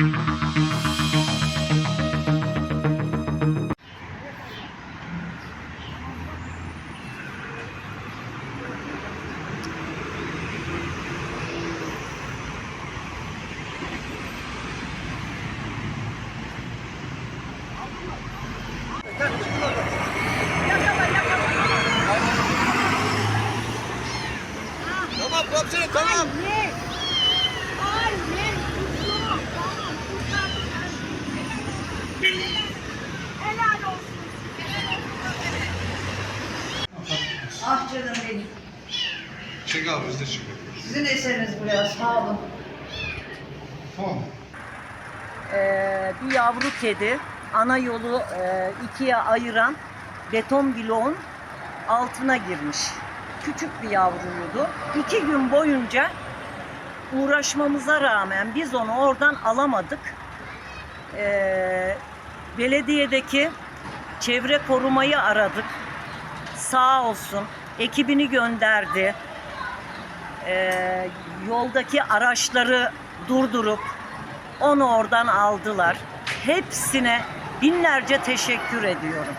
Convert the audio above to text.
Tamam komiserim tamam. Helal olsun. Ah canım benim. Çek abi biz de çekelim. Sizin eseriniz bu ya. Sağ olun. Tamam. Ee, bir yavru kedi ana yolu e, ikiye ayıran beton bloğun altına girmiş. Küçük bir yavruydu. İki gün boyunca uğraşmamıza rağmen biz onu oradan alamadık. Ee, belediyedeki çevre korumayı aradık. Sağ olsun ekibini gönderdi. Ee, yoldaki araçları durdurup onu oradan aldılar. Hepsine binlerce teşekkür ediyorum.